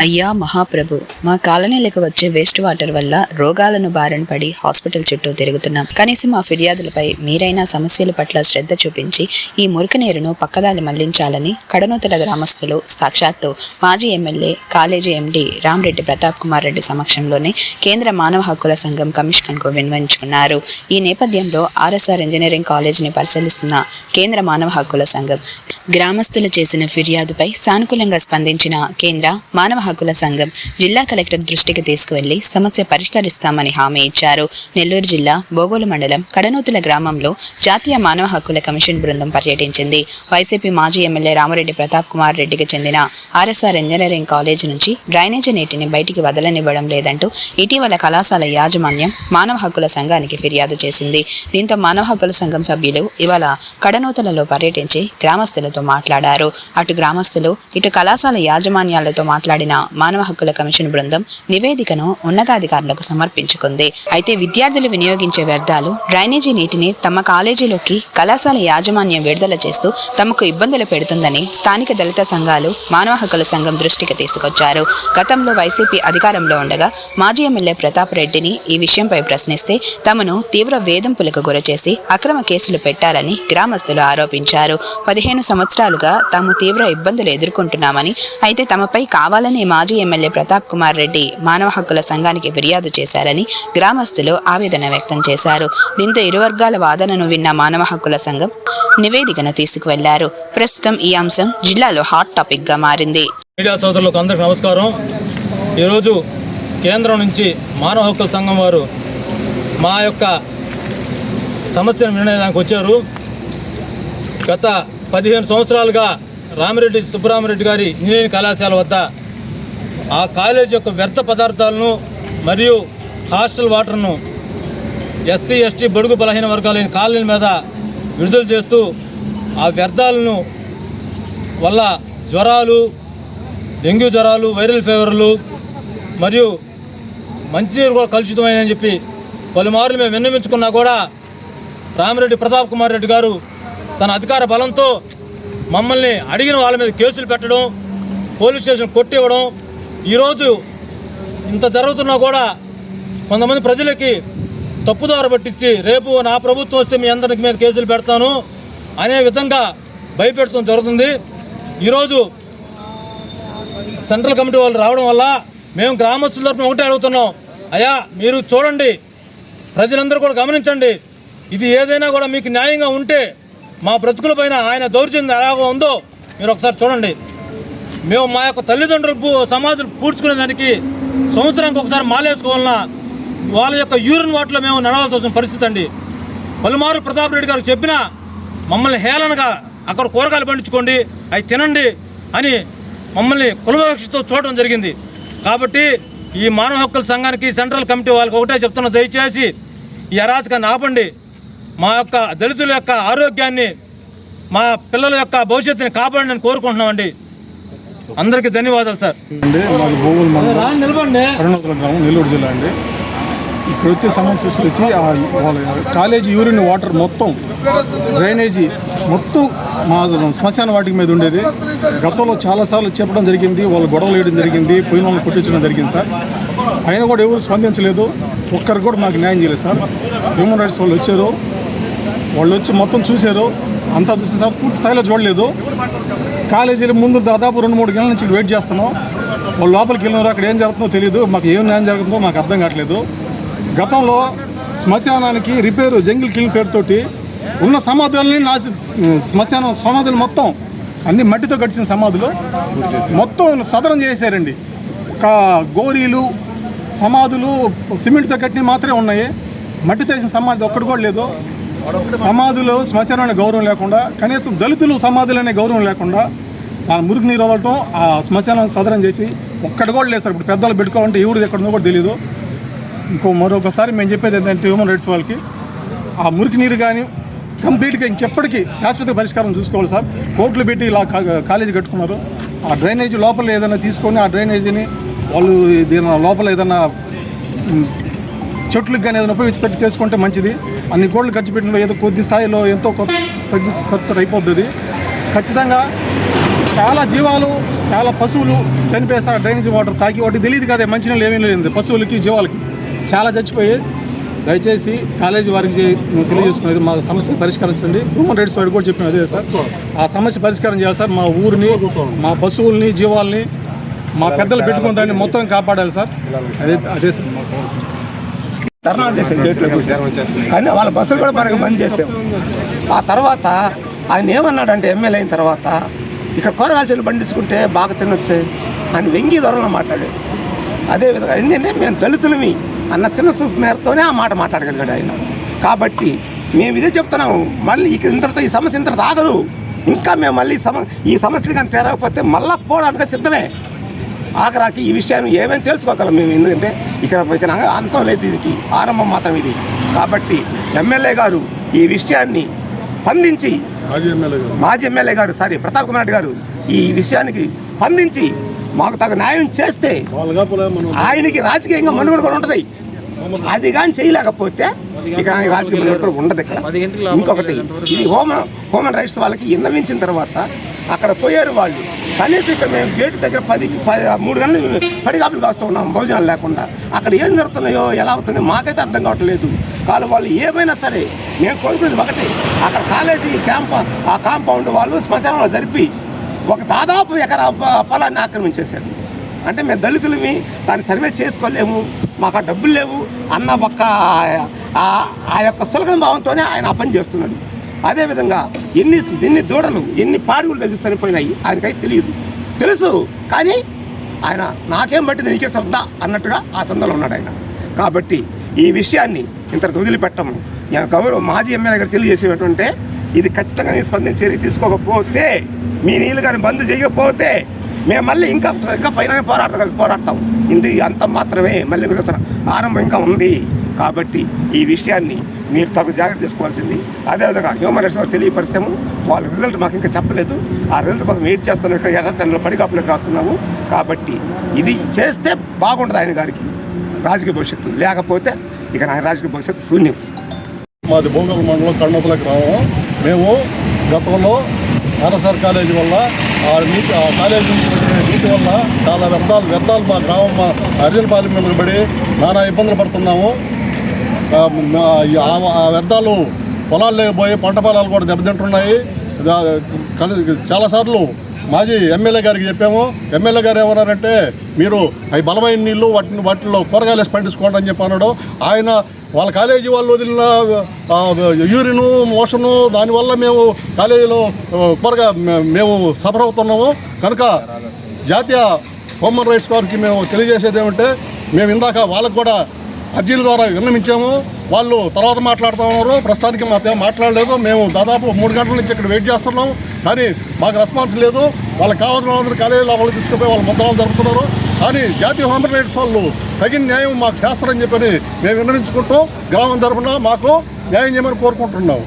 అయ్యా మహాప్రభు మా కాలనీలకు వచ్చే వేస్ట్ వాటర్ వల్ల రోగాలను బారిన పడి హాస్పిటల్ చుట్టూ తిరుగుతున్నాం. కనీసం మా ఫిర్యాదులపై మీరైనా సమస్యల పట్ల శ్రద్ధ చూపించి ఈ మురికి నీరును పక్కదారి మళ్ళించాలని కడనూతల గ్రామస్తులు సాక్షాత్తు మాజీ MLA college MD Ramareddy Pratap Kumar Reddy సమక్షంలోనే కేంద్ర మానవ హక్కుల సంఘం కమిషన్కు విన్నవించుకున్నారు ఈ నేపథ్యంలో ఆర్ఎస్ఆర్ ఇంజనీరింగ్ కాలేజీని పరిశీలిస్తున్న కేంద్ర మానవ హక్కుల సంఘం గ్రామస్తులు చేసిన ఫిర్యాదుపై సానుకూలంగా స్పందించిన కేంద్ర మానవ హక్కుల సంఘం జిల్లా కలెక్టర్ దృష్టికి తీసుకువెళ్ళి సమస్య పరిష్కరిస్తామని హామీ ఇచ్చారు. నెల్లూరు జిల్లా బోగోలు మండలం కడనూతుల గ్రామంలో జాతీయ మానవ హక్కుల కమిషన్ బృందం పర్యటించింది. వైసీపీ మాజీ ఎమ్మెల్యే రామరెడ్డి ప్రతాప్ కుమార్ రెడ్డికి చెందిన ఆర్ఎస్ఆర్ ఇంజనీరింగ్ కాలేజీ నుంచి డ్రైనేజీ నీటిని బయటికి వదలనివ్వడం లేదంటూ ఇటీవల కళాశాల యాజమాన్యం మానవ హక్కుల సంఘానికి ఫిర్యాదు చేసింది. దీంతో మానవ హక్కుల సంఘం సభ్యులు ఇవాళ కడనూతలలో పర్యటించి గ్రామస్తులతో మాట్లాడారు. అటు గ్రామస్తులు ఇటు కళాశాల యాజమాన్యాలతో మాట్లాడిన మానవ హక్కుల కమిషన్ బృందం నివేదికను ఉన్నతాధికారులకు సమర్పించుకుంది. అయితే విద్యార్థులు వినియోగించే వ్యర్థాలు డ్రైనేజీ నీటిని తమ కాలేజీలోకి కళాశాల యాజమాన్యం విడుదల చేస్తూ తమకు ఇబ్బందులు పెడుతుందని స్థానిక దళిత సంఘాలు మానవ హక్కుల సంఘం దృష్టికి తీసుకొచ్చారు. గతంలో వైసీపీ అధికారంలో ఉండగా మాజీ ఎమ్మెల్యే ప్రతాప్ రెడ్డిని ఈ విషయంపై ప్రశ్నిస్తే తమను తీవ్ర వేధింపులకు గురచేసి అక్రమ కేసులు పెట్టారని గ్రామస్తులు ఆరోపించారు. పదిహేను సంవత్సరాలుగా తాము తీవ్ర ఇబ్బందులు ఎదుర్కొంటున్నామని అయితే తమపై కావాలని మాజీ ఎమ్మెల్యే ప్రతాప్ కుమార్ రెడ్డి మానవ హక్కుల సంఘానికి ఫిర్యాదు చేశారని గ్రామస్తులు ఆవేదన వ్యక్తం చేశారు. దీంతో ఇరు వర్గాల వాదనను విన్న మానవ హక్కుల సంఘం నివేదికను తీసుకువెళ్ళారు. ప్రస్తుతం ఈ అంశం జిల్లాలో హాట్ టాపిక్గా మారింది. మీడియా సోదరులకు అందరికీ నమస్కారం. ఈరోజు కేంద్రం నుంచి మానవ హక్కుల సంఘం వారు మా యొక్క సమస్యను వినడానికి వచ్చారు. గత పదిహేను సంవత్సరాలుగా రామిరెడ్డి సుబ్బరామిరెడ్డి గారి ఇంజనీరింగ్ కళాశాల వద్ద ఆ కాలేజ్ యొక్క వ్యర్థ పదార్థాలను మరియు హాస్టల్ వాటర్ను ఎస్సీ ఎస్టీ బడుగు బలహీన వర్గాలైన కాలనీల మీద విడుదల చేస్తూ ఆ వ్యర్థాలను వల్ల జ్వరాలు డెంగ్యూ జ్వరాలు వైరల్ ఫీవర్లు మరియు మంచినీరు కూడా కలుషితమైనని చెప్పి పలుమార్లు మేము విన్నవించుకున్నా కూడా రామిరెడ్డి ప్రతాప్ కుమార్ రెడ్డి గారు తన అధికార బలంతో మమ్మల్ని అడిగిన వాళ్ళ మీద కేసులు పెట్టడం పోలీస్ స్టేషన్ కొట్టివ్వడం ఈరోజు ఇంత జరుగుతున్నా కూడా కొంతమంది ప్రజలకి తప్పుదారు పట్టించి రేపు నా ప్రభుత్వం వస్తే మీ అందరికి మీద కేసులు పెడతాను అనే విధంగా భయపెడతాం జరుగుతుంది. ఈరోజు సెంట్రల్ కమిటీ వాళ్ళు రావడం వల్ల మేము గ్రామస్తుల తరఫున ఒకటే అడుగుతున్నాం. అయ్యా మీరు చూడండి. ప్రజలందరూ కూడా గమనించండి. ఇది ఏదైనా కూడా మీకు న్యాయంగా ఉంటే మా బ్రతుకుల పైన ఆయన దౌర్జన్యం ఎలాగో ఉందో మీరు ఒకసారి చూడండి. మేము మా యొక్క తల్లిదండ్రులు సమాధులు పూడ్చుకునే దానికి సంవత్సరానికి ఒకసారి మాలేసుకోవాలన్నా వాళ్ళ యొక్క యూరిన్ వాటిలో మేము నడవాల్సి వచ్చిన పరిస్థితి అండి. పలుమారు ప్రతాప్ రెడ్డి గారు చెప్పినా మమ్మల్ని హేళనగా అక్కడ కూరగాయలు పండించుకోండి అవి తినండి అని మమ్మల్ని కులవక్షతో చూడడం జరిగింది. కాబట్టి ఈ మానవ హక్కుల సంఘానికి సెంట్రల్ కమిటీ వాళ్ళకి ఒకటే చెప్తున్నా దయచేసి ఈ అరాచకాన్ని ఆపండి. మా యొక్క దళితుల యొక్క ఆరోగ్యాన్ని మా పిల్లల యొక్క భవిష్యత్తుని కాపాడండి అని కోరుకుంటున్నామండి. అందరికీ ధన్యవాదాలు సార్. మాది భూములు అరుణాచలం గ్రామం నెల్లూరు జిల్లా అండి. ఇక్కడ వచ్చే సమస్య వచ్చేసి ఆ వాళ్ళ కాలేజీ యూరిన్ వాటర్ మొత్తం డ్రైనేజీ మొత్తం మా శ్మశాన వాటికి మీద ఉండేది. గతంలో చాలాసార్లు చెప్పడం జరిగింది వాళ్ళు గొడవలు వేయడం జరిగింది పోయిన వాళ్ళని కొట్టించడం జరిగింది సార్. అయినా కూడా ఎవరు స్పందించలేదు. ఒక్కరు కూడా మాకు న్యాయం చేయలేదు సార్. హ్యూమన్ రైట్స్ వాళ్ళు వచ్చారు. వాళ్ళు వచ్చి మొత్తం చూశారు. అంతా చూసిన సార్ పూర్తి స్థాయిలో చూడలేదు. కాలేజీల ముందు దాదాపు రెండు మూడు గంటల నుంచి వెయిట్ చేస్తున్నాం. వాళ్ళు లోపలికి వెళ్ళినారు అక్కడ ఏం జరుగుతుందో తెలియదు మాకు ఏం న్యాయం జరుగుతుందో మాకు అర్థం కావట్లేదు. గతంలో శ్మశానానికి రిపేరు జంగిల్ కిల్ పేరుతోటి ఉన్న సమాధులని నాశ శ్మశానం సమాధులు మొత్తం అన్ని మట్టితో గడిచిన సమాధులు మొత్తం సదరం చేశారండి. ఒక గోరీలు సమాధులు సిమెంట్తో కట్టినవి మాత్రమే ఉన్నాయి. మట్టితో వేసిన సమాధి ఒక్కటి కూడా లేదు. సమాధులు శ్మశానానికి గౌరవం లేకుండా కనీసం దళితులు సమాధులనే గౌరవం లేకుండా ఆ మురికి నీరు వదలటం ఆ శ్మశానం సదరం చేసి ఒక్కటి కూడా లేదు సార్. ఇప్పుడు పెద్దలు పెట్టుకోవాలంటే ఎవరిది ఎక్కడ ఉందో కూడా తెలియదు ఇంకో మరొకసారి మేము చెప్పేది ఏంటంటే హ్యూమన్ రైట్స్ వాళ్ళకి ఆ మురికి నీరు కానీ కంప్లీట్గా ఇంకెప్పటికీ శాశ్వత పరిష్కారం చూసుకోవాలి సార్. కోర్టులు పెట్టి ఇలా కాలేజీ కట్టుకున్నారు. ఆ డ్రైనేజీ లోపల ఏదైనా తీసుకొని ఆ డ్రైనేజీని వాళ్ళు దీని లోపల ఏదైనా చెట్లకు కానీ ఏదైనా ఉపయోగించేటట్టు చేసుకుంటే మంచిది. అన్ని కోళ్ళు ఖర్చు పెట్టిన ఏదో కొద్ది స్థాయిలో ఎంతో కొత్త తగ్గి కొత్త అయిపోతుంది ఖచ్చితంగా చాలా జీవాలు చాలా పశువులు చనిపోయేస్తారు డ్రైనేజ్ వాటర్ తాకి వాటికి తెలియదు కదా మంచినీళ్ళు ఏమీ లేదు పశువులకి జీవాలకి చాలా చచ్చిపోయి దయచేసి కాలేజీ వారికి తెలియజేసుకునేది మా సమస్య పరిష్కరించండి హ్యూమన్ రైట్స్ వారికి కూడా చెప్పిన అదే సార్. ఆ సమస్య పరిష్కారం చేయాలి సార్. మా ఊరిని మా పశువుల్ని జీవాల్ని మా పెద్దలు పెట్టుకున్న దాన్ని మొత్తం కాపాడాలి సార్. అదే అదే సార్. మాకు కావాల్సింది. ధర్నా చేసాం గేట్లో. కానీ వాళ్ళ బస్సులు కూడా మనకి బంద్ చేసాం ఆ తర్వాత ఆయన ఏమన్నాడంటే ఎమ్మెల్యే అయిన తర్వాత ఇక్కడ కూరగాయల చెట్లు పండించుకుంటే బాగా తినొచ్చే అని వెంగి ధరలో మాట్లాడాడు. అదేవిధంగా ఎందుకంటే మేము దళితులమి అన్న చిన్న చూపు మేరతోనే ఆ మాట మాట్లాడగలిగాడు ఆయన. కాబట్టి మేము ఇదే చెప్తున్నాము మళ్ళీ ఇంతటితో ఈ సమస్య ఇంతటితో ఆగదు. ఇంకా మేము మళ్ళీ సమ ఈ సమస్య కానీ తెరవకపోతే మళ్ళా పోవడానికి సిద్ధమే. ఆఖరాకి ఈ విషయాన్ని ఏమేమి తెలుసుకోగలం మేము? ఎందుకంటే ఇక్కడ ఇక్కడ అంతం లేదు దీనికి ఆరంభం మాత్రం ఇది. కాబట్టి ఎమ్మెల్యే గారు ఈ విషయాన్ని స్పందించి మాజీ ఎమ్మెల్యే గారు. మాజీ ఎమ్మెల్యే గారు సారీ ప్రతాప్ కుమార్ రెడ్డి గారు ఈ విషయానికి స్పందించి మాకు తగు న్యాయం చేస్తే ఆయనకి రాజకీయంగా మనుగడ కూడా ఉంటుంది. అది కానీ చేయలేకపోతే ఇక ఆయన రాజకీయ మనుగడ కూడా ఉండదు ఇక్కడ. ఇంకొకటి ఇది హ్యూమన్ హ్యూమన్ రైట్స్ వాళ్ళకి విన్నవించిన తర్వాత అక్కడ పోయారు వాళ్ళు. కనీసం ఇక్కడ మేము గేట్ దగ్గర పది పది మూడు గంటలు పడి కాపులు కాస్తూ ఉన్నాం భోజనాలు లేకుండా. అక్కడ ఏం జరుగుతున్నాయో ఎలా అవుతున్నాయో మాకైతే అర్థం కావట్లేదు కాదు వాళ్ళు ఏమైనా సరే మేము కోరుకునేది ఒకటే. అక్కడ కాలేజీ క్యాంప్ ఆ కాంపౌండ్ వాళ్ళు శ్మశానంలో జరిపి ఒక దాదాపు ఎకరా పొలాన్ని ఆక్రమించేశారు అంటే మేము దళితులమి దాన్ని సర్వే చేసుకోలేము మాకు ఆ డబ్బులు లేవు అన్న ఒక్క ఆ- ఆ యొక్క సులకన భావంతోనే ఆయన ఆ పని చేస్తున్నాడు. అదేవిధంగా ఎన్ని ఎన్ని దూడలు ఎన్ని పాడుగులు తెలిసి చనిపోయినాయి ఆయనకైతే తెలియదు. తెలుసు కానీ ఆయన నాకేం పట్టింది నీకే శ్రద్ధ అన్నట్టుగా ఆ సందలో ఉన్నాడు ఆయన. కాబట్టి ఈ విషయాన్ని ఇంత వదిలిపెట్టము గౌరవ మాజీ ఎమ్మెల్యే గారు తెలియజేసేటంటే ఇది ఖచ్చితంగా నేను స్పందించి చర్య తీసుకోకపోతే మీ నీళ్ళు కానీ బంద్ చేయకపోతే మేము మళ్ళీ ఇంకా ఇంకా పైన పోరాడతాం పోరాడతాం. ఇది అంత మాత్రమే మళ్ళీ ఇంకో ఆరంభం ఇంకా ఉంది. కాబట్టి ఈ విషయాన్ని మీరు తగు జాగ్రత్త తీసుకోవాల్సింది. అదేవిధంగా హ్యూమన్ రైట్స్ వారు తెలియపరిచాము. వాళ్ళ రిజల్ట్ మాకు ఇంకా చెప్పలేదు. ఆ రిజల్ట్ కోసం వెయిట్ చేస్తున్నాం. ఇక్కడ ఎర్రటెండలో పడికాపులకు రాస్తున్నాము. కాబట్టి ఇది చేస్తే బాగుంటుంది ఆయన గారికి. రాజకీయ భవిష్యత్తు. లేకపోతే ఇక నా రాజకీయ భవిష్యత్తు శూన్యం. మాది భోగల్ మండలం కర్ణతల గ్రామం. మేము గతంలో ఆర్ఎస్ఆర్ కాలేజీ వల్ల ఆ నీటి ఆ కాలేజీ నీటి వల్ల చాలా వ్యర్థాలు వ్యర్థాలు మా గ్రామం మా అర్జునపాలెం మీద పడి నానా ఇబ్బందులు పడుతున్నాము. ఆ, వ్యర్థాలు పొలాల్లో పోయి పంట పొలాలు కూడా దెబ్బతింటున్నాయి. చాలాసార్లు మాజీ ఎమ్మెల్యే గారికి చెప్పాము. ఎమ్మెల్యే గారు ఏమన్నారంటే మీరు అవి బలమైన నీళ్ళు వాటిని వాటిలో కూరగాయలు వేసి పండించుకోండి అని చెప్పి అన్నాడు. ఆయన వాళ్ళ కాలేజీ వాళ్ళు వదిలిన యూరిను మోషను దానివల్ల మేము కాలేజీలో కూరగా మేము సఫర్ అవుతున్నాము. కనుక జాతీయ హ్యూమన్ రైట్స్ వారికి మేము తెలియజేసేది ఏమంటే మేము ఇందాక వాళ్ళకు కూడా అర్జీల ద్వారా విన్నమించాము వాళ్ళు తర్వాత మాట్లాడుతూ ఉన్నారు. ప్రస్తుతానికి మాతో మాట్లాడలేదు. మేము దాదాపు మూడు గంటల నుంచి ఇక్కడ వెయిట్ చేస్తున్నాం. కానీ మాకు రెస్పాన్స్ లేదు. వాళ్ళకి కావాల్సిన వాళ్ళందరూ కాలేజీ లోపలికి తీసుకుపోయి వాళ్ళ ముద్రాలు జరుపుతున్నారు. కానీ జాతీయ హ్యూమన్ రైట్స్ వాళ్ళు తగిన న్యాయం మాకు చేస్తారని చెప్పని మేము విన్నవించుకుంటూ గ్రామం తరఫున మాకు న్యాయం చేయమని కోరుకుంటున్నాము